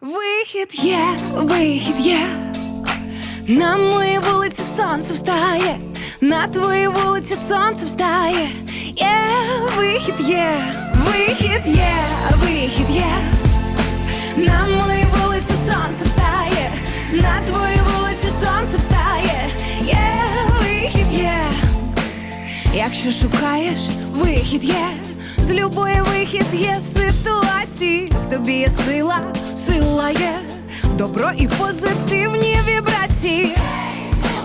Вихід є, вихід є. На моїй вулиці сонце встає, на твоїй вулиці сонце встає. Є, вихід є, вихід є, вихід є. На моїй вулиці сонце встає, на твоїй вулиці сонце встає. Є, вихід є. Якщо шукаєш, вихід є, з любої вихід є ситуації. В тобі є сила, сила добро і позитивні вібрації.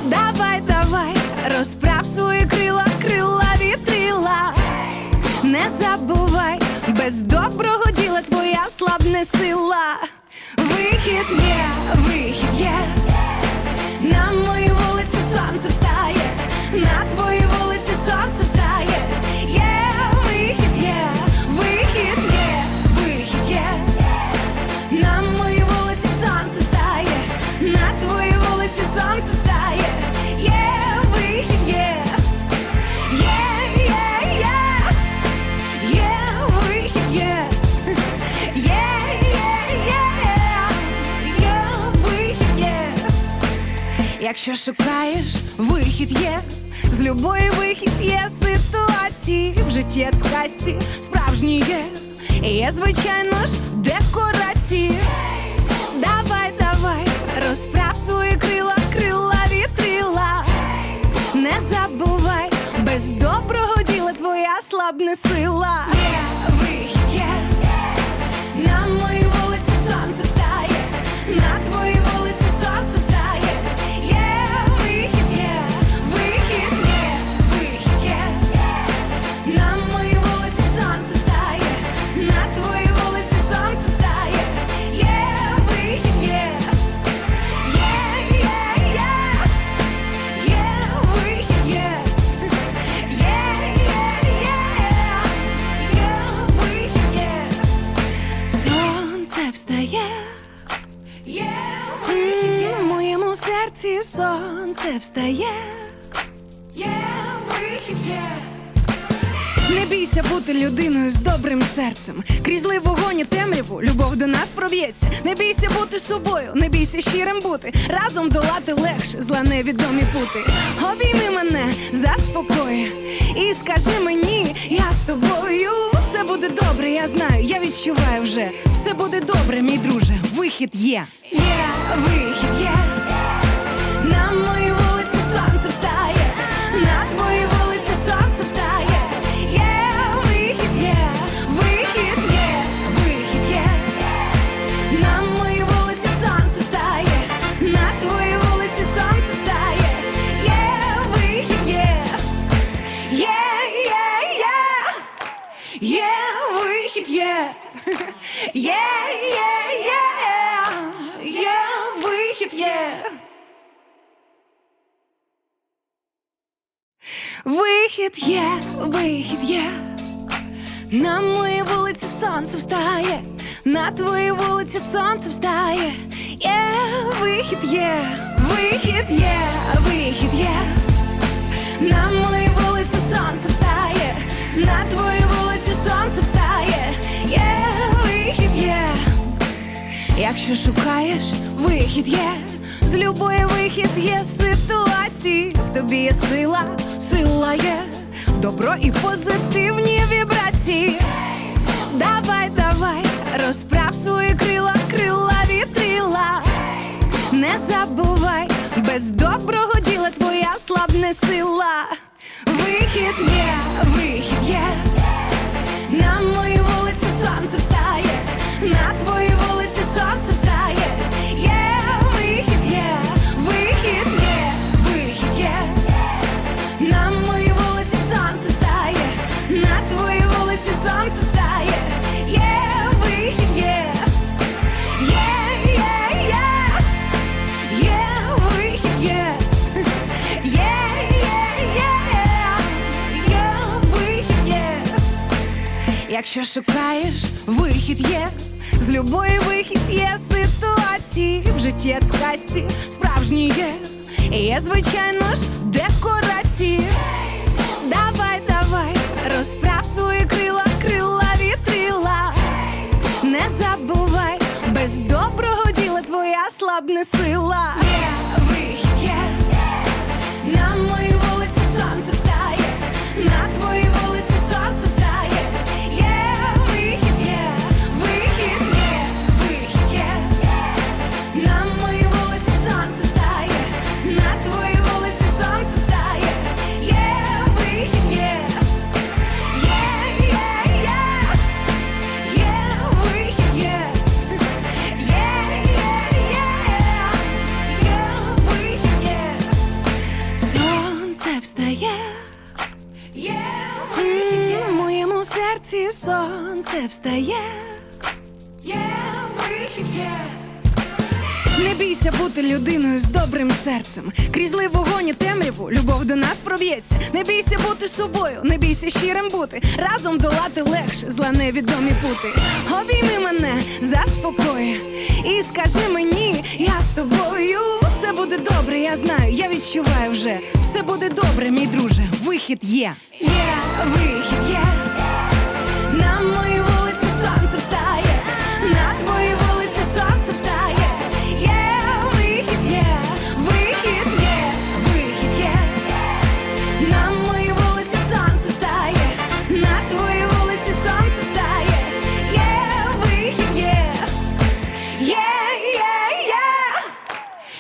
Давай, давай, розправ свої крила, крила вітрила. Не забувай, без доброго діла твоя слабне сила. Вихід є, вихід є. На моїй вулиці сонце Якщо шукаєш, вихід є, з любої вихід є ситуації в житті казці справжні є. Є, звичайно ж, декорації. Давай, давай, розправ свої крила, крила вітрила. Не забувай, без доброго діла твоя слабне сила. Сонце встає. Вихід є. Не бійся бути людиною з добрим серцем. Крізь лив вогонь і темряву, любов до нас проб'ється. Не бійся бути собою, не бійся щирим бути. Разом долати легше, зла невідомі пути. Обійми мене, заспокої. І скажи мені, я з тобою. Все буде добре, я знаю, я відчуваю вже. Все буде добре, мій друже. Вихід є. Є, вихід є. На моїй вулиці сонце встає, на твоїй вулиці сонце встає. Є, вихід є, вихід є, вихід є. На моїй вулиці сонце встає, на твоїй вулиці сонце встає. Є, вихід є. Є, є, є. Є, вихід є. Є, є, є. Є, вихід є. Вихід є, вихід є. На моїй вулиці сонце встає, на твоїй вулиці сонце встає. Є, вихід є, вихід є, вихід є. На моїй вулиці сонце встає, на твоїй вулиці сонце встає. Є, вихід є. Якщо шукаєш, вихід є, з любої вихід є ситуації. Тобі є сила, сила є, добро і позитивні вібрації. Давай, давай, розправ свої крила, крила вітрила. Не забувай, без доброго діла твоя слабне сила. Вихід є, вихід є. На моїй вулиці сонце встає, Якщо шукаєш, вихід є. З любої вихід є ситуації в житті в справжні є. Є, звичайно ж, декорації. Давай, давай, розправ свої крила, крила вітрила. Не забувай, без доброго ослабне сила. Є вихід, сонце встає. Не бійся бути людиною з добрим серцем. Крізь лив вогонь і темряву, любов до нас проб'ється. Не бійся бути собою, не бійся щирим бути. Разом долати легше, зла невідомі пути. Обійми мене, заспокої. І скажи мені, я з тобою. Все буде добре, я знаю, я відчуваю вже. Все буде добре, мій друже. Вихід є. Є, вихід є.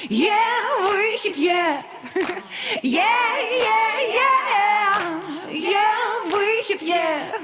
Є вихід є. Є, є, є. Є вихід є.